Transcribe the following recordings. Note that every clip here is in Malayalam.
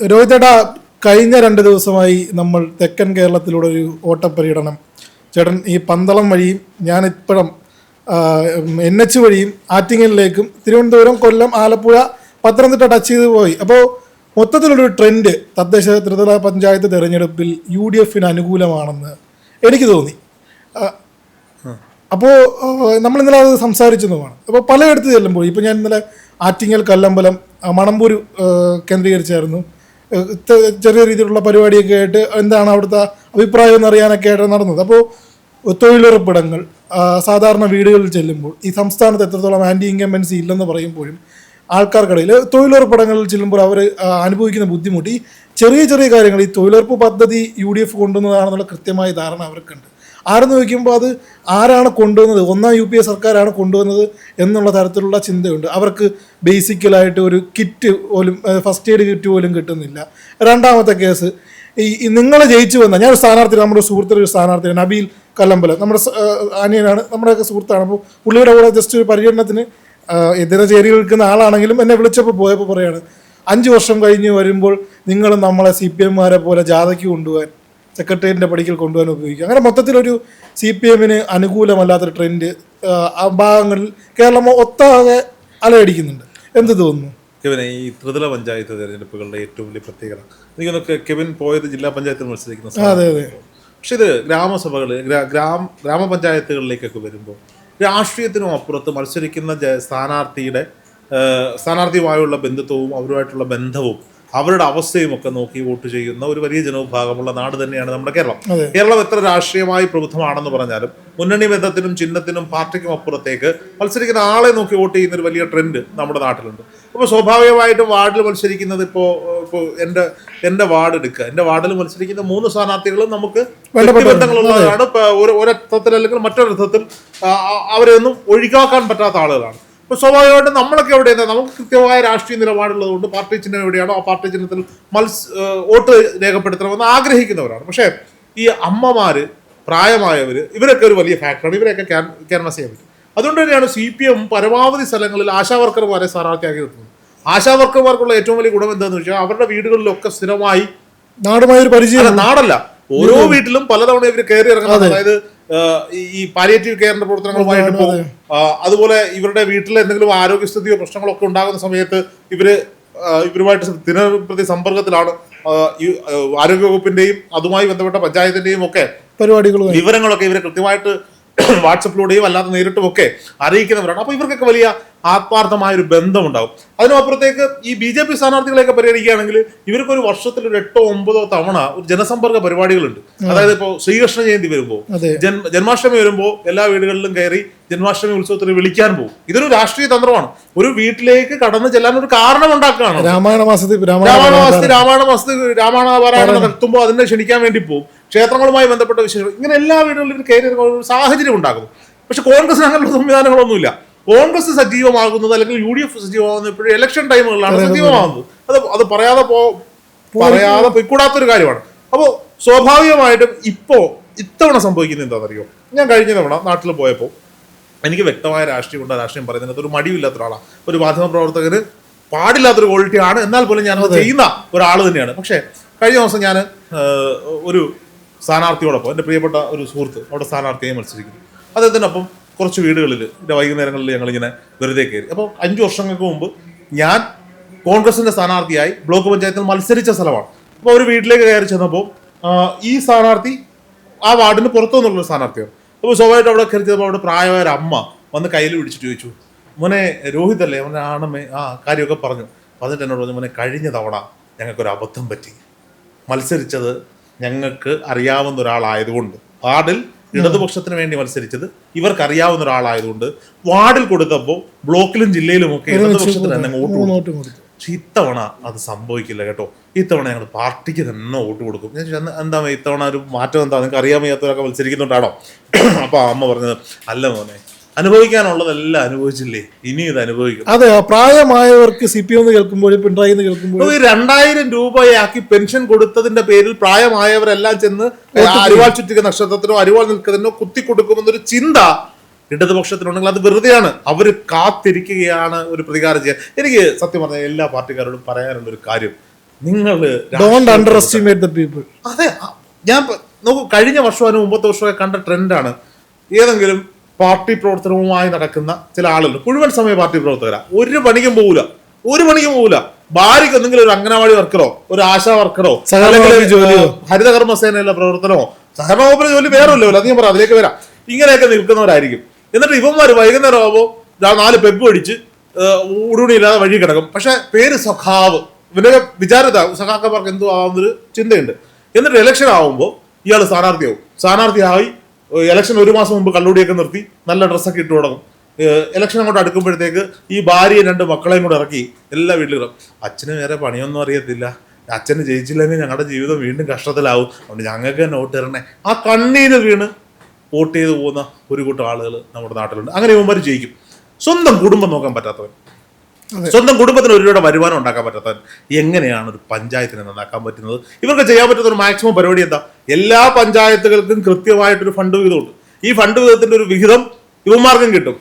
രോഹിതേട്ടാ കഴിഞ്ഞ രണ്ട് ദിവസമായി നമ്മൾ തെക്കൻ കേരളത്തിലൂടെ ഒരു ഓട്ടപ്പര്യടനം. ചേട്ടൻ ഈ പന്തളം വഴിയും ഞാൻ ഇപ്പോഴും എൻ എച്ച് വഴിയും ആറ്റിങ്ങലിലേക്കും തിരുവനന്തപുരം കൊല്ലം ആലപ്പുഴ പത്തനംതിട്ട ടച്ച് ചെയ്ത് പോയി. അപ്പോൾ മൊത്തത്തിലൊരു ട്രെൻഡ് തദ്ദേശ ത്രിതല പഞ്ചായത്ത് തിരഞ്ഞെടുപ്പിൽ യു ഡി എഫിന് അനുകൂലമാണെന്ന് എനിക്ക് തോന്നി. അപ്പോൾ നമ്മൾ ഇന്നലെ അത് സംസാരിച്ചതുമാണ് അപ്പോൾ പലയിടത്ത് ചെല്ലുമ്പോൾ ഇപ്പോൾ ഞാൻ ഇന്നലെ ആറ്റിങ്ങൽ കല്ലമ്പലം മണമ്പൂർ കേന്ദ്രീകരിച്ചായിരുന്നു. ചെറിയ രീതിയിലുള്ള പരിപാടിയൊക്കെ ആയിട്ട് എന്താണ് അവിടുത്തെ അഭിപ്രായം എന്നറിയാനൊക്കെ ആയിട്ട് നടന്നത്? അപ്പോൾ തൊഴിലുറപ്പിടങ്ങൾ സാധാരണ വീടുകളിൽ ചെല്ലുമ്പോൾ ഈ സംസ്ഥാനത്ത് എത്രത്തോളം ആന്റി ഇൻകമ്പൻസി ഇല്ലെന്ന് പറയുമ്പോഴും ആൾക്കാർക്കിടയിൽ തൊഴിലുറപ്പിടങ്ങളിൽ ചെല്ലുമ്പോൾ അവർ അനുഭവിക്കുന്ന ബുദ്ധിമുട്ട്. ഈ ചെറിയ ചെറിയ കാര്യങ്ങൾ ഈ തൊഴിലുറപ്പ് പദ്ധതി യു ഡി എഫ് കൊണ്ടുവന്നതാണെന്നുള്ള കൃത്യമായ ധാരണ അവർക്കുണ്ട്. ആരെന്ന് ചോദിക്കുമ്പോൾ അത് ആരാണ് കൊണ്ടുവന്നത്? ഒന്നാം യു പി എ സർക്കാരാണ് കൊണ്ടുവന്നത് എന്നുള്ള തരത്തിലുള്ള ചിന്തയുണ്ട്. അവർക്ക് ബേസിക്കലായിട്ട് ഒരു കിറ്റ് പോലും ഫസ്റ്റ് എയ്ഡ് കിറ്റ് പോലും കിട്ടുന്നില്ല. രണ്ടാമത്തെ കേസ് ഈ നിങ്ങൾ ജയിച്ചു വന്ന ഞാനൊരു സ്ഥാനാർത്ഥി നമ്മുടെ സുഹൃത്തിന്റെ ഒരു സ്ഥാനാർത്ഥി നബീൽ കല്ലമ്പല. നമ്മുടെ അനിയനാണ് നമ്മുടെയൊക്കെ സുഹൃത്താണ്. അപ്പോൾ പുള്ളിയുടെ കൂടെ ജസ്റ്റ് ഒരു പര്യടനത്തിന് എതിരെ ചേരി നിൽക്കുന്ന ആളാണെങ്കിലും എന്നെ വിളിച്ചപ്പോൾ പോയപ്പോൾ പറയാണ് അഞ്ച് വർഷം കഴിഞ്ഞ് വരുമ്പോൾ നിങ്ങൾ നമ്മളെ സി പി എംമാരെ പോലെ ജാഥയ്ക്ക് കൊണ്ടുപോകാൻ സെക്രട്ടേറിയറ്റിന്റെ പടിക്കൽ കൊണ്ടുപോകാൻ ഉപയോഗിക്കും. അങ്ങനെ മൊത്തത്തിലൊരു സി പി എമ്മിന് അനുകൂലമല്ലാത്തൊരു ട്രെൻഡ് ആ ഭാഗങ്ങളിൽ കേരളം ഒത്താകെ അലയടിക്കുന്നുണ്ട്. എന്ത് തോന്നുന്നു? കെവിനെ ഈ ത്രിതല പഞ്ചായത്ത് തെരഞ്ഞെടുപ്പുകളുടെ ഏറ്റവും വലിയ പ്രത്യേകത. എനിക്കൊന്നൊക്കെ കെവിൻ പോയത് ജില്ലാ പഞ്ചായത്തിൽ മത്സരിക്കുന്ന അതെ അതെ. പക്ഷേ ഇത് ഗ്രാമസഭകൾ ഗ്രാമ ഗ്രാമപഞ്ചായത്തുകളിലേക്കൊക്കെ വരുമ്പോൾ രാഷ്ട്രീയത്തിനും അപ്പുറത്ത് മത്സരിക്കുന്ന സ്ഥാനാർത്ഥിയുടെ സ്ഥാനാർത്ഥിയുമായുള്ള ബന്ധുത്വവും അവരുമായിട്ടുള്ള ബന്ധവും അവരുടെ അവസ്ഥയും ഒക്കെ നോക്കി വോട്ട് ചെയ്യുന്ന ഒരു വലിയ ജനവിഭാഗമുള്ള നാട് തന്നെയാണ് നമ്മുടെ കേരളം. കേരളം എത്ര രാഷ്ട്രീയമായി പ്രബുദ്ധമാണെന്ന് പറഞ്ഞാലും മുന്നണി ബന്ധത്തിനും ചിഹ്നത്തിനും പാർട്ടിക്കും അപ്പുറത്തേക്ക് മത്സരിക്കുന്ന ആളെ നോക്കി വോട്ട് ചെയ്യുന്ന ഒരു വലിയ ട്രെൻഡ് നമ്മുടെ നാട്ടിലുണ്ട്. അപ്പോൾ സ്വാഭാവികമായിട്ടും വാർഡിൽ മത്സരിക്കുന്നത് ഇപ്പോൾ ഇപ്പോൾ എന്റെ എന്റെ വാർഡ് എടുക്കുക. എന്റെ വാർഡിൽ മത്സരിക്കുന്ന മൂന്ന് സ്ഥാനാർത്ഥികളും നമുക്ക് ബന്ധങ്ങളുള്ളവരാണ് ഒരർത്ഥത്തിൽ അല്ലെങ്കിൽ മറ്റൊരർത്ഥത്തിൽ അവരെയൊന്നും ആ, അവരെ ഒന്നും ഒഴിവാക്കാൻ പറ്റാത്ത ആളുകളാണ്. അപ്പോൾ സ്വാഭാവികമായിട്ടും നമ്മളൊക്കെ എവിടെയാണ് നമുക്ക് കൃത്യമായ രാഷ്ട്രീയ നിലപാടുള്ളതുകൊണ്ട് പാർട്ടി ചിഹ്നം എവിടെയാണോ ആ പാർട്ടി ചിഹ്നത്തിൽ മത്സ വോട്ട് രേഖപ്പെടുത്തണമെന്ന് ആഗ്രഹിക്കുന്നവരാണ്. പക്ഷേ ഈ അമ്മമാര് പ്രായമായവർ ഇവരൊക്കെ ഒരു വലിയ ഫാക്ടറാണ് ഇവരെയൊക്കെ ക്യാൻ ക്യാൻവാസ് ചെയ്യാൻ പറ്റും. അതുകൊണ്ട് തന്നെയാണ് സി പി എം പരമാവധി സ്ഥലങ്ങളിൽ ആശാവർക്കർമാരെ സ്ഥാനാർത്ഥിയാക്കി നിർത്തുന്നത്. ആശാവർക്കർമാർക്കുള്ള ഏറ്റവും വലിയ ഗുണം എന്താണെന്ന് വെച്ചാൽ അവരുടെ വീടുകളിലൊക്കെ സ്ഥിരമായി നാടുമായി ഒരു പരിചയം നാടല്ല. ഓരോ വീട്ടിലും പലതവണ ഇവർ കയറി ഇറങ്ങുന്നത്. അതായത് ഈ- പാലിയേറ്റീവ് കെയറിന്റെ പ്രവർത്തനങ്ങളുമായിട്ട് പോകും. അതുപോലെ ഇവരുടെ വീട്ടിൽ എന്തെങ്കിലും ആരോഗ്യസ്ഥിതിയോ പ്രശ്നങ്ങളോ ഒക്കെ ഉണ്ടാകുന്ന സമയത്ത് ഇവർ ഇവരുമായിട്ട് ദിനപ്രതി സമ്പർക്കത്തിലാണ്. ഈ ആരോഗ്യവകുപ്പിന്റെയും അതുമായി ബന്ധപ്പെട്ട പഞ്ചായത്തിന്റെയും ഒക്കെ പരിപാടികൾ വിവരങ്ങളൊക്കെ ഇവരെ കൃത്യമായിട്ട് വാട്സപ്പിലൂടെയും അല്ലാതെ നേരിട്ടും ഒക്കെ അറിയിക്കുന്നവരാണ്. അപ്പോൾ ഇവർക്കൊക്കെ വലിയ ആത്മാർത്ഥമായ ഒരു ബന്ധമുണ്ടാകും അതിനപ്പുറത്തേക്ക് ഈ ബി ജെ പി സ്ഥാനാർത്ഥികളെയൊക്കെ പരിഗണിക്കുകയാണെങ്കിൽ ഇവർക്ക് ഒരു വർഷത്തിൽ ഒരു എട്ടോ ഒമ്പതോ തവണ ഒരു ജനസമ്പർക്ക പരിപാടികളുണ്ട്. അതായത് ഇപ്പോൾ ശ്രീകൃഷ്ണ ജയന്തി വരുമ്പോൾ ജന്മാഷ്ടമി വരുമ്പോൾ എല്ലാ വീടുകളിലും കയറി ജന്മാഷ്ടമി ഉത്സവത്തിന് വിളിക്കാൻ പോകും. ഇതൊരു രാഷ്ട്രീയ തന്ത്രമാണ്. ഒരു വീട്ടിലേക്ക് കടന്നു ചെല്ലാൻ ഒരു കാരണം ഉണ്ടാക്കുകയാണ്. രാമായണ മാസത്തിൽ രാമായണ മാസത്തിൽ രാമായണ മാസത്തിൽ രാമായണ പാരായണം നടത്തുമ്പോൾ അതിനെ ക്ഷണിക്കാൻ വേണ്ടി പോകും. ക്ഷേത്രങ്ങളുമായി ബന്ധപ്പെട്ട വിഷയങ്ങൾ ഇങ്ങനെ എല്ലാ വീടുകളിലും കയറി ഒരു സാഹചര്യം ഉണ്ടാക്കുന്നു പക്ഷെ കോൺഗ്രസിന് അങ്ങനെയുള്ള സംവിധാനങ്ങളൊന്നുമില്ല. കോൺഗ്രസ് സജീവമാകുന്നത് അല്ലെങ്കിൽ യു ഡി എഫ് സജീവമാകുന്നത് ഇപ്പോഴും ഇലക്ഷൻ ടൈമുകളിലാണ് സജീവമാകുന്നത്. അത് അത് പറയാതെ പോ പറയാതെ പൊയ്ക്കൂടാത്തൊരു കാര്യമാണ്. അപ്പോൾ സ്വാഭാവികമായിട്ടും ഇപ്പോൾ ഇത്തവണ സംഭവിക്കുന്നത് എന്താണെന്നറിയോ? ഞാൻ കഴിഞ്ഞ തവണ നാട്ടിൽ പോയപ്പോൾ എനിക്ക് വ്യക്തമായ രാഷ്ട്രീയം ഉണ്ട്. രാഷ്ട്രീയം പറയുന്നത് ഒരു മടിയില്ലാത്ത ഒരാളാണ് ഒരു മാധ്യമ പ്രവർത്തകന് പാടില്ലാത്തൊരു ക്വാളിറ്റി ആണ്. എന്നാൽ പോലും ഞാൻ ചെയ്യുന്ന ഒരാൾ തന്നെയാണ്. പക്ഷേ കഴിഞ്ഞ ദിവസം ഞാൻ ഒരു സ്ഥാനാർത്ഥിയോടൊപ്പം എന്റെ പ്രിയപ്പെട്ട ഒരു സുഹൃത്ത് അവിടെ സ്ഥാനാർത്ഥിയായി മത്സരിക്കുന്നു. അദ്ദേഹത്തിനൊപ്പം കുറച്ച് വീടുകളിൽ വൈകുന്നേരങ്ങളിൽ ഞങ്ങളിങ്ങനെ വെറുതെ കയറി. അപ്പോൾ അഞ്ച് വർഷങ്ങൾക്ക് മുമ്പ് ഞാൻ കോൺഗ്രസിന്റെ സ്ഥാനാർത്ഥിയായി ബ്ലോക്ക് പഞ്ചായത്തിൽ മത്സരിച്ച സ്ഥലമാണ്. അപ്പോൾ ഒരു വീട്ടിലേക്ക് കയറി ചെന്നപ്പോൾ ഈ സ്ഥാനാർത്ഥി ആ വാർഡിന് പുറത്തു നിന്നുള്ള സ്ഥാനാർത്ഥിയാണ്. അപ്പോൾ സ്വാഭാവികമായിട്ട് അവിടെ കയറി ചെന്നപ്പോൾ അവിടെ പ്രായമായ ഒരു അമ്മ വന്ന് കയ്യിൽ പിടിച്ചിട്ട് ചോദിച്ചു മോനെ രോഹിത് അല്ലേ? മോനെ ആണമേ ആ കാര്യമൊക്കെ പറഞ്ഞു. എന്നിട്ട് എന്നോട് പറഞ്ഞു മോനെ കഴിഞ്ഞ തവണ ഞങ്ങൾക്കൊരു അബദ്ധം പറ്റി. മത്സരിച്ചത് ഞങ്ങൾക്ക് അറിയാവുന്ന ഒരാളായതുകൊണ്ട്. വാർഡിൽ ഇടതുപക്ഷത്തിന് വേണ്ടി മത്സരിച്ചത് ഇവർക്ക് അറിയാവുന്ന ഒരാളായതുകൊണ്ട് വാർഡിൽ കൊടുത്തപ്പോൾ ബ്ലോക്കിലും ജില്ലയിലും ഒക്കെ ഇടതുപക്ഷത്തിന് തന്നെ വോട്ട് കൊടുത്തു പക്ഷെ ഇത്തവണ അത് സംഭവിക്കില്ല കേട്ടോ. ഇത്തവണ ഞങ്ങൾ പാർട്ടിക്ക് തന്നെ വോട്ട് കൊടുക്കും. ഞാൻ "എന്താ- എന്താ ഇത്തവണ ഒരു മാറ്റം എന്താ? നിങ്ങൾക്ക് അറിയാൻ വയ്യാത്തവരൊക്കെ മത്സരിക്കുന്നുണ്ടാണോ? അപ്പൊ അമ്മ പറഞ്ഞത് അല്ല മോനെ അനുഭവിക്കാനുള്ളതെല്ലാം അനുഭവിച്ചില്ലേ? ഇനി ഇത് അനുഭവിക്കും. അതെ പ്രായമായവർക്ക് സി പി എം കേൾക്കുമ്പോഴും പിണറായി എന്ന് കേൾക്കുമ്പോഴും ഈ രണ്ടായിരം രൂപയാക്കി പെൻഷൻ കൊടുത്തതിന്റെ പേരിൽ പ്രായമായവരെല്ലാം ചെന്ന് അരിവാൾ ചുറ്റിക നക്ഷത്രത്തിനോ അരിവാൾ നിൽക്കുന്നതിനോ കുത്തി കൊടുക്കുമെന്നൊരു ചിന്ത ഇടതുപക്ഷത്തിനുണ്ടെങ്കിൽ അത് വെറുതെയാണ്. അവർ കാത്തിരിക്കുകയാണ് ഒരു പ്രതികാരം ചെയ്യാൻ. എനിക്ക് സത്യം പറഞ്ഞാൽ എല്ലാ പാർട്ടിക്കാരോടും പറയാനുള്ള ഒരു കാര്യം നിങ്ങൾ don't underestimate the people അതെ ഞാൻ നോക്കൂ കഴിഞ്ഞ വർഷവും അതിന് മുമ്പത്തെ വർഷമൊക്കെ കണ്ട ട്രെൻഡാണ് ഏതെങ്കിലും പാർട്ടി പ്രവർത്തനവുമായി നടക്കുന്ന ചില ആളുകൾ മുഴുവൻ സമയ പാർട്ടി പ്രവർത്തകരാ. ഒരു പണിക്കും പോകൂല ഒരു പണിക്കും പോകൂല ഭാര്യയ്ക്ക് എന്തെങ്കിലും ഒരു അംഗനവാടി വർക്കറോ ഒരു ആശാ വർക്കറോ? ഹരിതകർമ്മ സേനയിലെ പ്രവർത്തനമോ സഹകരണ വകുപ്പിലെ ജോലി വേറെ ഇല്ലല്ലോ അധികം പറയാം. അതിലേക്ക് വരാം. ഇങ്ങനെയൊക്കെ നിൽക്കുന്നവരായിരിക്കും. എന്നിട്ട് ഇവന്മാർ വൈകുന്നേരം ആകുമ്പോൾ നാല് പെഗ് അടിച്ച് ഉടുണിയില്ലാതെ വഴി കിടക്കും. പക്ഷെ പേര് സഖാവ്. ഇവന്റെ വിചാരത സഖാക്കന്മാർക്ക് എന്തോ ആവുന്നൊരു ചിന്തയുണ്ട്. എന്നിട്ട് ഇലക്ഷൻ ആവുമ്പോൾ ഇയാൾ സ്ഥാനാർത്ഥിയാവും. സ്ഥാനാർത്ഥിയായി ഇലക്ഷൻ ഒരു മാസം മുമ്പ് കള്ളുടിയൊക്കെ നിർത്തി നല്ല ഡ്രസ്സൊക്കെ ഇട്ട് തുടങ്ങും. ഇലക്ഷൻ അങ്ങോട്ട് അടുക്കുമ്പോഴത്തേക്ക് ഈ ഭാര്യയും രണ്ട് മക്കളെയും കൂടെ ഇറക്കി എല്ലാ വീട്ടിലും അച്ഛന് വേറെ പണിയൊന്നും അറിയത്തില്ല. അച്ഛന് ജയിച്ചില്ലെങ്കിൽ ഞങ്ങളുടെ ജീവിതം വീണ്ടും കഷ്ടത്തിലാവും. അതുകൊണ്ട് ഞങ്ങൾക്ക് തന്നെ വോട്ട് തരണേ ആ കണ്ണീര് വീണ് വോട്ട് ചെയ്ത് പോകുന്ന ഒരു കൂട്ടം ആളുകൾ നമ്മുടെ നാട്ടിലുണ്ട്. അങ്ങനെ ഇവന്മാർ ജയിക്കും. സ്വന്തം കുടുംബം നോക്കാൻ പറ്റാത്തവൻ. സ്വന്തം കുടുംബത്തിന് ഒരു രൂപയുടെ വരുമാനം ഉണ്ടാക്കാൻ പറ്റാത്തവൻ. എങ്ങനെയാണ് ഒരു പഞ്ചായത്തിനെ നന്നാക്കാൻ പറ്റുന്നത്? ഇവർക്ക് ചെയ്യാൻ പറ്റുന്ന ഒരു മാക്സിമം പരിപാടി എന്താ? എല്ലാ പഞ്ചായത്തുകൾക്കും കൃത്യമായിട്ടൊരു ഫണ്ട് വിഹിതമുണ്ട്. ഈ ഫണ്ട് വിഹിതത്തിന്റെ ഒരു വിഹിതം ഇവന്മാർക്കും കിട്ടും.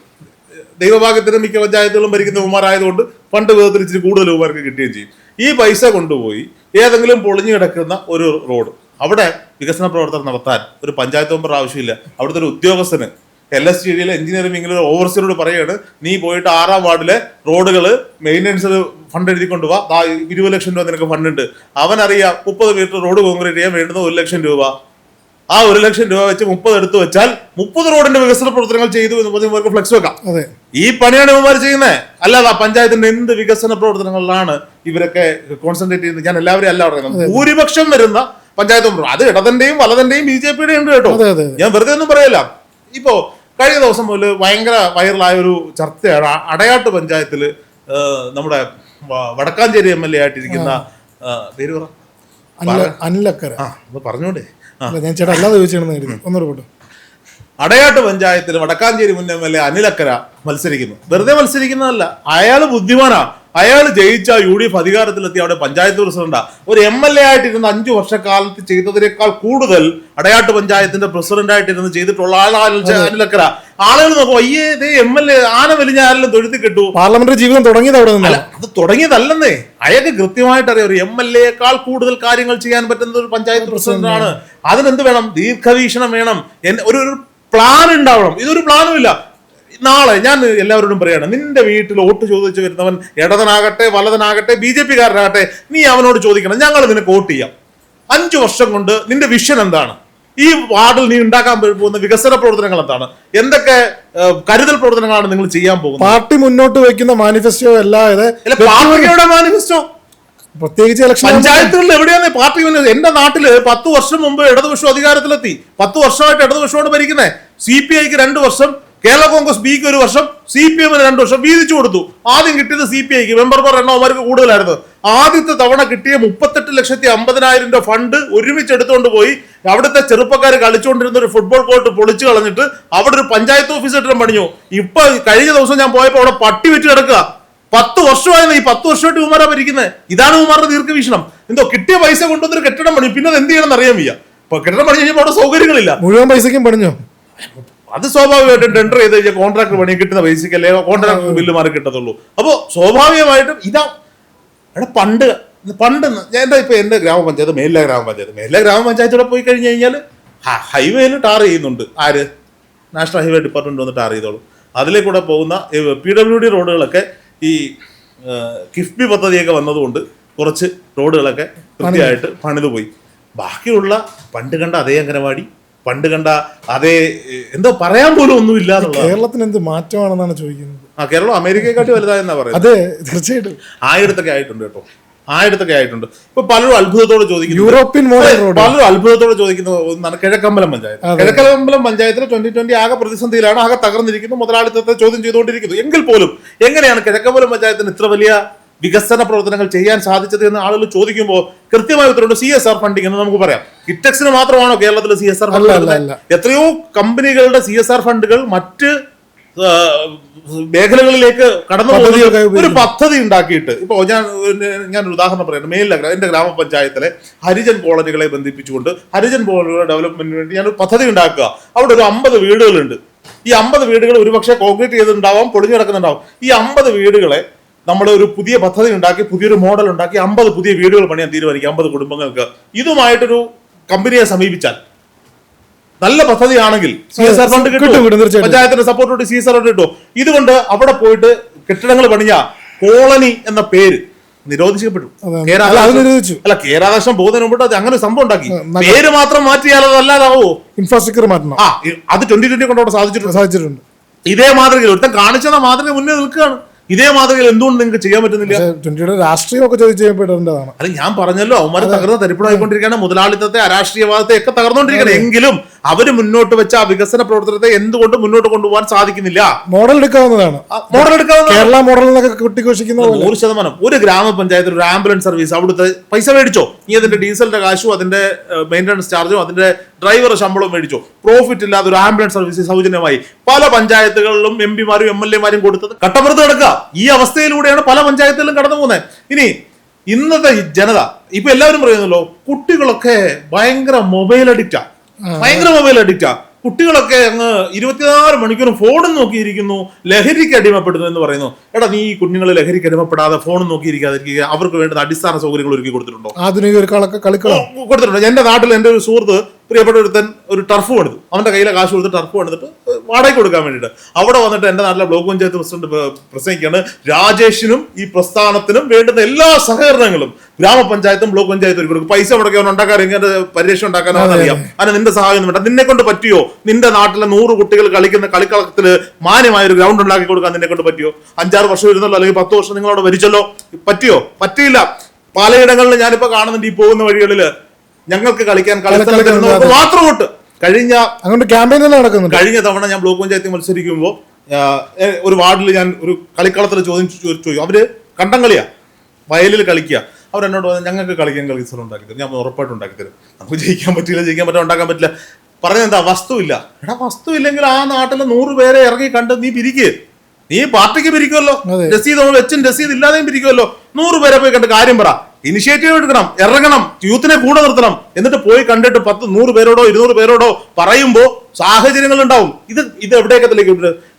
ദൈവഭാഗ്യത്തിന് മിക്ക പഞ്ചായത്തുകളും ഭരിക്കുന്ന ഇവന്മാരായതുകൊണ്ട് ഫണ്ട് വിഹിതത്തിൽ ഇച്ചിരി കൂടുതൽ ഇവന്മാർക്ക് കിട്ടുകയും ചെയ്യും. ഈ പൈസ കൊണ്ടുപോയി ഏതെങ്കിലും പൊളിഞ്ഞു കിടക്കുന്ന ഒരു റോഡ്. അവിടെ വികസന പ്രവർത്തനം നടത്താൻ ഒരു പഞ്ചായത്ത് മെമ്പർ ആവശ്യമില്ല. അവിടുത്തെ ഒരു ഉദ്യോഗസ്ഥന് എൽ എസ് ടി ഡിയിലെ എഞ്ചിനീയറിംഗ് ഒരു ഓവർസിയറോട് പറയുകയാണ് നീ പോയിട്ട് ആറാം വാർഡിലെ റോഡുകൾ മെയിന്റനൻസ് ഫണ്ട് എഴുതി കൊണ്ടുപോവാ ഇരുപത് ലക്ഷം രൂപ നിനക്ക് ഫണ്ട് ഉണ്ട്. അവനറിയാം മുപ്പത് മീറ്റർ റോഡ് കോൺക്രീറ്റ് ചെയ്യാൻ വേണ്ടുന്ന ഒരു ലക്ഷം രൂപ. ആ ഒരു ലക്ഷം രൂപ വെച്ച് മുപ്പത് എടുത്തു വെച്ചാൽ മുപ്പത് റോഡിന്റെ വികസന പ്രവർത്തനങ്ങൾ ചെയ്തു എന്ന് പറഞ്ഞ് ഇവർക്ക് ഫ്ലെക്സ് വെക്കാം. ഈ പണിയാണ് ഇവന്മാർ ചെയ്യുന്നത് അല്ലാതെ ആ പഞ്ചായത്തിന്റെ എന്ത് വികസന പ്രവർത്തനങ്ങളിലാണ് ഇവരൊക്കെ കോൺസെൻട്രേറ്റ് ചെയ്യുന്നത്? ഞാൻ എല്ലാവരും അല്ല പറയുന്നത്. ഭൂരിപക്ഷം വരുന്ന പഞ്ചായത്ത് അത് ഇടതന്റെയും വലതന്റെയും ബി ജെ പിയുടെ ഉണ്ട് കേട്ടോ. ഞാൻ വെറുതെ ഒന്നും പറയല്ല. ഇപ്പോ കഴിഞ്ഞ ദിവസം മുതൽ ഭയങ്കര വൈറലായ ഒരു ചർച്ചയാണ്. അടയാട്ട് പഞ്ചായത്തിൽ നമ്മുടെ വടക്കാഞ്ചേരി എം എൽ എ ആയിട്ടിരിക്കുന്ന പേര് പറ. അനിലക്കര. ആ പറഞ്ഞോണ്ടേ. ഞാൻ ചേട്ടാ അല്ലാതെ ചോദിച്ചാണെന്ന് കരുതി. അടയാട്ട് പഞ്ചായത്തിൽ വടക്കാഞ്ചേരി മുൻ എം എൽ എ അനിലക്കര മത്സരിക്കുന്നു. വെറുതെ മത്സരിക്കുന്നതല്ല. അയാൾ ബുദ്ധിമാനാ. അയാൾ ജയിച്ച യു ഡി എഫ് അധികാരത്തിലെത്തി അവിടെ പഞ്ചായത്ത് പ്രസിഡന്റാ. ഒരു എം എൽ എ ആയിട്ടിരുന്ന അഞ്ചു വർഷക്കാലത്ത് ചെയ്തതിനേക്കാൾ കൂടുതൽ അടയാട്ട് പഞ്ചായത്തിന്റെ പ്രസിഡന്റ് ആയിട്ടിരുന്ന് ചെയ്തിട്ടുള്ള ആളാണ് അനിലക്കര ആളുകൾ നോക്കും അയ്യേ ദേ എം എൽ എ ആന വലിഞ്ഞ ആരെല്ലാം തൊഴുത്തി കിട്ടു? പാർലമെന്ററി ജീവിതം തുടങ്ങിയത് അവിടെ നിന്നല്ല അത് തുടങ്ങിയതല്ലെന്നേ. അയാൾക്ക് കൃത്യമായിട്ട് അറിയാം ഒരു എം എൽ എക്കാൾ കൂടുതൽ കാര്യങ്ങൾ ചെയ്യാൻ പറ്റുന്ന ഒരു പഞ്ചായത്ത് പ്രസിഡന്റാണ്. അതിനെന്ത് വേണം? ദീർഘവീക്ഷണം വേണം. ഒരു പ്ലാൻ ഉണ്ടാവണം. ഇതൊരു പ്ലാനും ഇല്ല. നാളെ ഞാൻ എല്ലാവരോടും പറയാണ് നിന്റെ വീട്ടിൽ വോട്ട് ചോദിച്ചു വരുന്നവൻ ഇടതനാകട്ടെ വലതനാകട്ടെ ബി ജെ പിക്കാരനാകട്ടെ നീ അവനോട് ചോദിക്കണം ഞങ്ങൾ നിനക്ക് വോട്ട് ചെയ്യാം. അഞ്ചു വർഷം കൊണ്ട് നിന്റെ വിഷൻ എന്താണ്? ഈ വാർഡിൽ നീ ഉണ്ടാക്കാൻ പോകുന്ന വികസന പ്രവർത്തനങ്ങൾ എന്താണ്? എന്തൊക്കെ കരുതൽ പ്രവർത്തനങ്ങളാണ് നിങ്ങൾ ചെയ്യാൻ പോകുന്നത്? പാർട്ടി മുന്നോട്ട് വയ്ക്കുന്ന മാനിഫെസ്റ്റോ അല്ലാതെ അല്ല പാർട്ടിയുടെ മാനിഫെസ്റ്റോ? പ്രത്യേകിച്ച് ഇലക്ഷൻ പഞ്ചായത്തുകളിൽ എവിടെയാണ് പാർട്ടി വന്നത് എന്റെ നാട്ടിൽ പത്ത് വർഷം മുമ്പ് ഇടതുപക്ഷം അധികാരത്തിലെത്തി. പത്ത് വർഷമായിട്ട് ഇടതുപക്ഷമാണ് ഭരിക്കുന്നത് സി പി ഐക്ക് രണ്ട് വർഷം കേരള കോൺഗ്രസ് ബിക്ക് ഒരു വർഷം സി പി എമ്മിന് രണ്ട് വർഷം വീതിച്ചു കൊടുത്തു. ആദ്യം കിട്ടിയത് സി പി ഐക്ക്. മെമ്പർമാർ എണ്ണവന്മാർക്ക് കൂടുതലായിരുന്നു. ആദ്യത്തെ തവണ കിട്ടിയ മുപ്പത്തെട്ട് ലക്ഷത്തി അമ്പതിനായിരം രൂപ ഫണ്ട് ഒരുമിച്ച് എടുത്തുകൊണ്ട് പോയി. അവിടുത്തെ ചെറുപ്പക്കാർ കളിച്ചുകൊണ്ടിരുന്ന ഒരു ഫുട്ബോൾ കോർട്ട് പൊളിച്ചു കളഞ്ഞിട്ട് അവിടെ ഒരു പഞ്ചായത്ത് ഓഫീസ് ഇട്ടിടം പണിഞ്ഞു. ഇപ്പൊ കഴിഞ്ഞ ദിവസം ഞാൻ പോയപ്പോൾ അവിടെ പട്ടി വെച്ച് കിടക്കുക. പത്ത് വർഷമായിരുന്നു ഈ പത്ത് വർഷമായിട്ട് ഉമാരാ ഭരിക്കുന്നത് ഇതാണ് ഉമാറിന്റെ ദീർഘവീക്ഷണം. എന്തോ കിട്ടിയ പൈസ കൊണ്ടുവന്നൊരു കെട്ടിടം പണി പിന്നെ അത് എന്ത് ചെയ്യണം അറിയാൻ വയ്യ. അപ്പൊ കെട്ടിടം പണി കഴിഞ്ഞപ്പോൾ അവിടെ സൗകര്യങ്ങളില്ല. മുഴുവൻ പൈസക്കും പണിഞ്ഞോ? അത് സ്വാഭാവികമായിട്ടും ടെൻഡർ ചെയ്ത് കഴിഞ്ഞാൽ കോൺട്രാക്ട് പണി കിട്ടുന്ന പൈസക്ക് അല്ലെ? കോൺട്രാക്ട് ബില്ല് മാറി കിട്ടത്തുള്ളൂ. അപ്പോൾ സ്വാഭാവികമായിട്ടും ഇതാ എടാ പണ്ട് പണ്ട് എന്റെ എന്റെ ഇപ്പൊ എന്റെ ഗ്രാമപഞ്ചായത്ത് മേലില ഗ്രാമപഞ്ചായത്ത് മേലില ഗ്രാമപഞ്ചായത്തോടെ പോയി കഴിഞ്ഞു കഴിഞ്ഞാൽ ഹൈവേയിൽ ടാർ ചെയ്യുന്നുണ്ട്. ആര്? നാഷണൽ ഹൈവേ ഡിപ്പാർട്ട്മെന്റ് വന്ന് ടാർ ചെയ്തോളൂ. അതിലേക്കൂടെ പോകുന്ന പി ഡബ്ല്യു ഡി റോഡുകളൊക്കെ ഈ കിഫ്ബി പദ്ധതിയൊക്കെ വന്നതുകൊണ്ട് കുറച്ച് റോഡുകളൊക്കെ കൃത്യമായിട്ട് പണിതു പോയി. ബാക്കിയുള്ള പണ്ട് കണ്ട അതേ അംഗനവാടി പണ്ട് കണ്ട അതേ എന്തോ പറയാൻ പോലും ഒന്നുമില്ല എന്നുള്ളതാണ് കേരളത്തിന് എന്ത് മാറ്റമാണെന്നാണ് ചോദിക്കുന്നത്? ആ കേരളം അമേരിക്കയെക്കാട്ടി വലുതായെന്നാ പറയുന്നത്. അതെ തീർച്ചയായിട്ടും. ആയിടത്തൊക്കെ ആയിട്ടുണ്ട് കേട്ടോ. ആയിടത്തൊക്കെ ആയിട്ടുണ്ട്. ഇപ്പൊ പലരും അത്ഭുതത്തോടെ ചോദിക്കുന്നു. യൂറോപ്യൻ പലരും അത്ഭുതത്തോടെ ചോദിക്കുന്ന ഒന്നാണ് കിഴക്കമ്പലം പഞ്ചായത്ത്. കിഴക്കമ്പലം പഞ്ചായത്തിൽ ട്വന്റി ട്വന്റി ആകെ പ്രതിസന്ധിയിലാണ് ആകെ തകർന്നിരിക്കുന്നു മുതലാളിത്തത്തെ ചോദ്യം ചെയ്തുകൊണ്ടിരിക്കുന്നു. എങ്കിൽ പോലും എങ്ങനെയാണ് കിഴക്കമ്പലം പഞ്ചായത്തിന് ഇത്ര വലിയ വികസന പ്രവർത്തനങ്ങൾ ചെയ്യാൻ സാധിച്ചത് എന്ന് ആളുകൾ ചോദിക്കുമ്പോൾ കൃത്യമായ ഉത്തരവുണ്ട്. സി എസ് ആർ ഫണ്ടിങ് എന്ന് നമുക്ക് പറയാം. കിറ്റക്സിന് മാത്രമാണോ കേരളത്തിലെ സി എസ് ആർ ഫണ്ട്. എത്രയോ കമ്പനികളുടെ സി എസ് ആർ ഫണ്ടുകൾ മറ്റ് മേഖലകളിലേക്ക് കടന്നു പോകുന്ന ഒരു പദ്ധതി ഉണ്ടാക്കിയിട്ട് ഇപ്പൊ ഞാൻ ഞാൻ ഒരു ഉദാഹരണം പറയാം. മേലില എന്റെ ഗ്രാമപഞ്ചായത്തിലെ ഹരിജൻ കോളനികളെ ബന്ധിപ്പിച്ചുകൊണ്ട് ഹരിജൻ കോളനികളുടെ ഡെവലപ്മെന്റിന് വേണ്ടി ഞാൻ ഒരു പദ്ധതി ഉണ്ടാക്കുക. അവിടെ ഒരു അമ്പത് വീടുകളുണ്ട്. ഈ അമ്പത് വീടുകൾ ഒരുപക്ഷെ കോൺക്രീറ്റ് ചെയ്തിട്ടുണ്ടാവാം പൊളിഞ്ഞു കിടക്കുന്നുണ്ടാവും. ഈ അമ്പത് വീടുകളെ നമ്മൾ ഒരു പുതിയ പദ്ധതി ഉണ്ടാക്കി പുതിയൊരു മോഡൽ ഉണ്ടാക്കി അമ്പത് പുതിയ വീടുകൾ പണിയാൻ തീരുമാനിക്കും അമ്പത് കുടുംബങ്ങൾക്ക്. ഇതുമായിട്ടൊരു കമ്പനിയെ സമീപിച്ചാൽ നല്ല പദ്ധതിയാണെങ്കിൽ സി എസ് ആർ ഫണ്ട് കിട്ടും, കിട്ടും, കിട്ടും തീർച്ചയായിട്ടും. പഞ്ചായത്തിന്റെ സപ്പോർട്ടോട് സി എസ് ആർ ഫണ്ട് കിട്ടും ഇതുകൊണ്ട് അവിടെ പോയിട്ട് കെട്ടിടങ്ങൾ പണിയ കോളനി എന്ന പേര് നിരോധിക്കപ്പെട്ടു. അല്ല. അല്ല കെ രാധാകൃഷ്ണൻ പോകുന്നതിന് മുമ്പ് അത് അങ്ങനെ സംഭവം ഉണ്ടാക്കി. പേര് മാത്രം മാറ്റിയാൽ അല്ലാതാവോ? ഇൻഫ്രാസ്ട്രക്ചർ മാറ്റണം. ആ അത് ട്വന്റി ട്വന്റി കൊണ്ട് അവിടെ സാധിച്ചിട്ടുണ്ട്. സാധിച്ചിട്ടുണ്ട്. ഇതേ മാതൃകയിൽ ഒരുത്തൻ കാണിച്ചെന്ന മാതൃക മുന്നേ നിൽക്കുകയാണ്. ഇതേ മാതൃകയിൽ എന്തുകൊണ്ട് നിങ്ങൾക്ക് ചെയ്യാൻ പറ്റുന്നില്ല? ട്വന്റിയുടെ ട്വന്റിയുടെ രാഷ്ട്രീയമൊക്കെ ചോദിച്ചു ചെയ്യപ്പെടേണ്ടതാണ്. അത് ഞാൻ പറഞ്ഞല്ലോ അവന്മാർ തകർന്ന് തരിപ്പണമായിക്കൊണ്ടിരിക്കുകയാണ് മുതലാളിത്തത്തെ അരാഷ്ട്രീയവാദത്തെ ഒക്കെ തകർന്നുകൊണ്ടിരിക്കുകയാണ് എങ്കിലും അവർ മുന്നോട്ട് വെച്ച ആ വികസന പ്രവർത്തനത്തെ എന്തുകൊണ്ട് മുന്നോട്ട് കൊണ്ടുപോകാൻ സാധിക്കുന്നില്ല? മോഡൽ എടുക്കാവുന്നതാണ്. മോഡൽ എടുക്കാവുന്ന കേരള മോഡൽ എന്നൊക്കെ കുട്ടിഘോഷിക്കുന്ന നൂറ് ശതമാനം. ഒരു ഗ്രാമപഞ്ചായത്തിൽ ഒരു ആംബുലൻസ് സർവീസ് അവിടുത്തെ പൈസ മേടിച്ചോ? നീ അതിന്റെ ഡീസലിന്റെ കാശും അതിന്റെ മെയിന്റനൻസ് ചാർജും അതിന്റെ ഡ്രൈവർ ശമ്പളം മേടിച്ചോ? പ്രോഫിറ്റ് ഇല്ലാതെ ഒരു ആംബുലൻസ് സർവീസ് സൗജന്യമായി. പല പഞ്ചായത്തുകളിലും എം പിമാരും എം എൽ എമാരും കൊടുത്തത് കട്ടപ്പുറത്ത് കിടക്കുക. ഈ അവസ്ഥയിലൂടെയാണ് പല പഞ്ചായത്തുകളിലും കടന്നു പോകുന്നത്. ഇനി ഇന്നത്തെ ജനത ഇപ്പൊ എല്ലാവരും പറയുന്നല്ലോ കുട്ടികളൊക്കെ ഭയങ്കര മൊബൈൽ അഡിക്റ്റാ ഭയങ്കര മൊബൈൽ അഡിക്റ്റാ കുട്ടികളൊക്കെ അങ്ങ് ഇരുപത്തിനാല് മണിക്കൂറും ഫോണും നോക്കിയിരിക്കുന്നു. ലഹരിക്ക് അടിമപ്പെടുന്നു എന്ന് പറയുന്നു. എടാ നീ ഈ കുഞ്ഞുങ്ങൾ ലഹരിക്ക് അടിമപ്പെടാതെ ഫോണും നോക്കിയിരിക്കാതിരിക്കുക. അവർക്ക് വേണ്ടുന്ന അടിസ്ഥാന സൗകര്യങ്ങൾ ഒരുക്കി കൊടുത്തിട്ടുണ്ടോ? ആധുനിക ഒരു കൊടുത്തിട്ടുണ്ട്. എന്റെ നാട്ടിൽ എന്റെ ഒരു സുഹൃത്ത് പ്രിയപ്പെട്ട ഒരുത്തൻ ഒരു ടർഫ് എടുത്തു. അവന്റെ കയ്യിലെ കാശ് കൊടുത്ത് ടർഫ് എടുത്തിട്ട് വാടകയ്ക്ക് കൊടുക്കാൻ വേണ്ടിയിട്ട്. അവിടെ വന്നിട്ട് എന്റെ നാട്ടിലെ ബ്ലോക്ക് പഞ്ചായത്ത് പ്രസിഡന്റ് പ്രസംഗിക്കുകയാണ്. രാജേഷിനും ഈ പ്രസ്ഥാനത്തിനും വേണ്ടുന്ന എല്ലാ സഹകരണങ്ങളും ഗ്രാമപഞ്ചായത്തും ബ്ലോക്ക് പഞ്ചായത്തും കൊടുക്കും. പൈസ മുടക്കി അവൻ ഉണ്ടാക്കാൻ ഇങ്ങനെ പരിരക്ഷ ഉണ്ടാക്കാൻ അറിയാം. അതിന് നിന്റെ സഹായം വേണ്ട. നിന്നെ കൊണ്ട് പറ്റിയോ? നിന്റെ നാട്ടിലെ നൂറ് കുട്ടികൾ കളിക്കുന്ന കളിക്കളത്തിൽ മാന്യമായ ഒരു ഗ്രൗണ്ട് ഉണ്ടാക്കി കൊടുക്കാൻ നിന്നെ കൊണ്ട് പറ്റിയോ? അഞ്ചാറ് വർഷം ഇരുന്നല്ലോ അല്ലെങ്കിൽ പത്ത് വർഷം നിങ്ങൾ അവിടെ ഭരിച്ചല്ലോ. പറ്റിയോ? പറ്റിയില്ല. പലയിടങ്ങളിലും ഞാനിപ്പോ കാണുന്നുണ്ട് ഈ പോകുന്ന വഴികളിൽ. ഞങ്ങൾക്ക് കളിക്കാൻ കളിസ്ഥലം മാത്രം കഴിഞ്ഞ അങ്ങോട്ട് ക്യാമ്പയിൻ തന്നെ നടക്കുന്നു കഴിഞ്ഞ തവണ ഞാൻ ബ്ലോക്ക് പഞ്ചായത്തിൽ മത്സരിക്കുമ്പോൾ ഒരു വാർഡിൽ ഞാൻ ഒരു കളിക്കളത്തിൽ ചോദ്യം ചോദിച്ചു അവർ കണ്ടം കളിയാ. വയലിൽ കളിക്കുക അവരെന്നോട് പറഞ്ഞു ഞങ്ങൾക്ക് കളിക്കാൻ കളി സ്ഥലം ഉണ്ടാക്കി തരും. ഞാൻ ഉറപ്പായിട്ട് ഉണ്ടാക്കി തരും. നമുക്ക് ജയിക്കാൻ പറ്റില്ല ജയിക്കാൻ പറ്റില്ല ഉണ്ടാക്കാൻ പറ്റില്ല. പറഞ്ഞത് എന്താ? വസ്തു ഇല്ല എടാ വസ്തുവില്ലെങ്കിൽ ആ നാട്ടിലെ നൂറ് പേരെ ഇറങ്ങി കണ്ട് നീ പിരിക്ക്. നീ പാർട്ടിക്ക് പിരിക്കുമല്ലോ. രസീത് വെച്ചും രസീത് ഇല്ലാതെയും പിരിക്കുമല്ലോ. നൂറ് പേരെ പോയി കണ്ട് കാര്യം പറ. ഇനിഷ്യേറ്റീവ് എടുക്കണം ഇറങ്ങണം യൂത്തിനെ കൂടെ നിർത്തണം. എന്നിട്ട് പോയി കണ്ടിട്ട് പത്ത് നൂറ് പേരോടോ ഇരുന്നൂറ് പേരോടോ പറയുമ്പോൾ സാഹചര്യങ്ങൾ ഉണ്ടാവും. ഇത് ഇത് എവിടെയൊക്കെ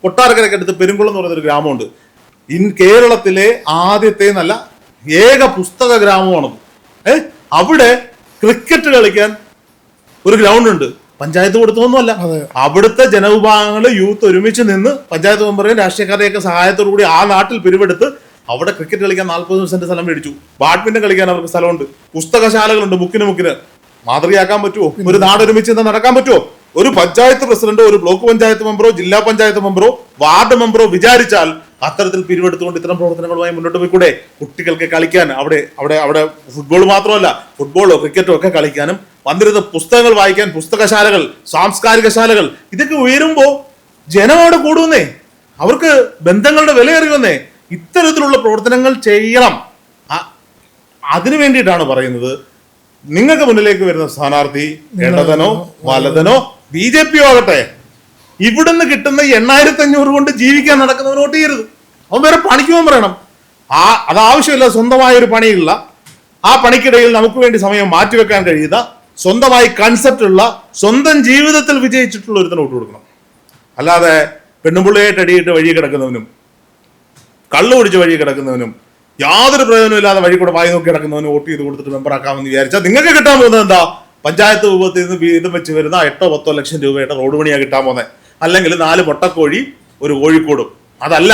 കൊട്ടാരക്കരയ്ക്ക് അടുത്ത് പെരുങ്കുളം എന്ന് പറയുന്ന ഒരു ഗ്രാമമുണ്ട്. ഇൻ കേരളത്തിലെ ആദ്യത്തെ നല്ല ഏക പുസ്തക ഗ്രാമമാണത്. ഏഹ് അവിടെ ക്രിക്കറ്റ് കളിക്കാൻ ഒരു ഗ്രൗണ്ട് ഉണ്ട്. പഞ്ചായത്ത് കൊടുത്തൊന്നുമല്ല അതെ. അവിടുത്തെ ജനവിഭാഗങ്ങൾ യൂത്ത് ഒരുമിച്ച് നിന്ന് പഞ്ചായത്ത് മെമ്പറെയും രാഷ്ട്രീയക്കാരെയൊക്കെ സഹായത്തോടു കൂടി ആ നാട്ടിൽ പിരിവെടുത്ത് അവിടെ ക്രിക്കറ്റ് കളിക്കാൻ നാൽപ്പത് സെന്റ് സ്ഥലം മേടിച്ചു. ബാഡ്മിന്റൺ കളിക്കാൻ അവർക്ക് സ്ഥലമുണ്ട്. പുസ്തകശാലകളുണ്ട് മുക്കിന് മുക്കിന് മാതൃകയാക്കാൻ പറ്റുമോ ഒരു നാട് ഒരുമിച്ച് നിന്ന് നടക്കാൻ പറ്റുമോ ഒരു പഞ്ചായത്ത് പ്രസിഡന്റോ ഒരു ബ്ലോക്ക് പഞ്ചായത്ത് മെമ്പറോ ജില്ലാ പഞ്ചായത്ത് മെമ്പറോ വാർഡ് മെമ്പറോ വിചാരിച്ചാൽ അത്തരത്തിൽ പിരിവെടുത്തുകൊണ്ട് ഇത്തരം പ്രവർത്തനങ്ങളുമായി മുന്നോട്ട് പോയിക്കൂടെ? കുട്ടികൾക്ക് കളിക്കാൻ അവിടെ അവിടെ അവിടെ ഫുട്ബോൾ മാത്രമല്ല ഫുട്ബോളോ ക്രിക്കറ്റോ ഒക്കെ കളിക്കാനും വന്നിരുന്ന പുസ്തകങ്ങൾ വായിക്കാൻ പുസ്തകശാലകൾ സാംസ്കാരിക ശാലകൾ ഇതൊക്കെ ഉയരുമ്പോൾ ജനം അവിടെ കൂടുന്നേ. അവർക്ക് ബന്ധങ്ങളുടെ വില അറിയുന്നേ ഇത്തരത്തിലുള്ള പ്രവർത്തനങ്ങൾ ചെയ്യണം. അതിനു വേണ്ടിയിട്ടാണ് പറയുന്നത്. നിങ്ങൾക്ക് മുന്നിലേക്ക് വരുന്ന സ്ഥാനാർത്ഥി ഇടതനോ വലതനോ ബി ജെ പിയോ ആകട്ടെ. ഇവിടുന്ന് കിട്ടുന്ന എണ്ണായിരത്തി അഞ്ഞൂറ് കൊണ്ട് ജീവിക്കാൻ നടക്കുന്നവൻ വോട്ട് ചെയ്യരുത്. അവൻ വേറെ പണിക്കുവാൻ പറയണം. ആ അത് ആവശ്യമില്ല സ്വന്തമായ ഒരു പണിയുള്ള ആ പണിക്കിടയിൽ നമുക്ക് വേണ്ടി സമയം മാറ്റിവെക്കാൻ കഴിയുന്ന സ്വന്തമായി കൺസെപ്റ്റ് ഉള്ള സ്വന്തം ജീവിതത്തിൽ വിജയിച്ചിട്ടുള്ള ഒരുത്തിന് വോട്ട് കൊടുക്കണം. അല്ലാതെ പെണ്ണുപിള്ളയായിട്ട് അടിയിട്ട് വഴി കിടക്കുന്നവനും കള്ളു കുടിച്ച് വഴി കിടക്കുന്നവനും യാതൊരു പ്രയോജനമില്ലാതെ വഴി കൂടെ വായി നോക്കി കിടക്കുന്നവനും വോട്ട് ചെയ്ത് കൊടുത്തിട്ട് മെമ്പറാക്കാമെന്ന് വിചാരിച്ചാൽ നിങ്ങൾക്ക് കിട്ടാൻ പോകുന്നത് എന്താ? പഞ്ചായത്ത് രൂപത്തിൽ നിന്ന് വീതം വെച്ച് വരുന്ന എട്ടോ പത്തോ ലക്ഷം രൂപയുടെ റോഡ് പണിയാണ് കിട്ടാൻ പോകുന്നത് അല്ലെങ്കിൽ നാല് മുട്ടക്കോഴി ഒരു കോഴിക്കോടും. അതല്ല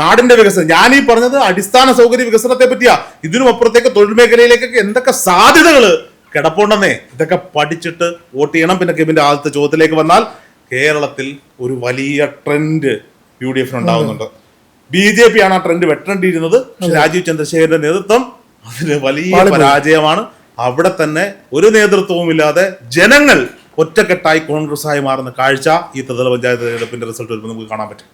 നാടിന്റെ വികസനം ഞാൻ ഈ പറഞ്ഞത് അടിസ്ഥാന സൗകര്യ വികസനത്തെ പറ്റിയാ. ഇതിനും അപ്പുറത്തേക്ക് തൊഴിൽ മേഖലയിലേക്കൊക്കെ എന്തൊക്കെ സാധ്യതകൾ കിടപ്പുണ്ടെന്നേ. ഇതൊക്കെ പഠിച്ചിട്ട് വോട്ട് ചെയ്യണം. പിന്നെ കെബിന്റെ ആദ്യത്തെ ചോദ്യത്തിലേക്ക് വന്നാൽ കേരളത്തിൽ ഒരു വലിയ ട്രെൻഡ് യു ഡി എഫിന് ഉണ്ടാകുന്നുണ്ട് ബി ജെ പി ആണ് ആ ട്രെൻഡ് വെട്ടേണ്ടിയിരുന്നത്. പക്ഷെ രാജീവ് ചന്ദ്രശേഖരന്റെ നേതൃത്വം അതിന് വലിയ പരാജയമാണ്. അവിടെ തന്നെ ഒരു നേതൃത്വവും ഇല്ലാതെ ജനങ്ങൾ ഒറ്റക്കെട്ടായി കോൺഗ്രസ് ആയി മാറുന്ന കാഴ്ച ഈ ത്രിതല പഞ്ചായത്ത് തെരഞ്ഞെടുപ്പിന്റെ റിസൾട്ട് വരുമ്പോൾ നമുക്ക് കാണാൻ പറ്റും.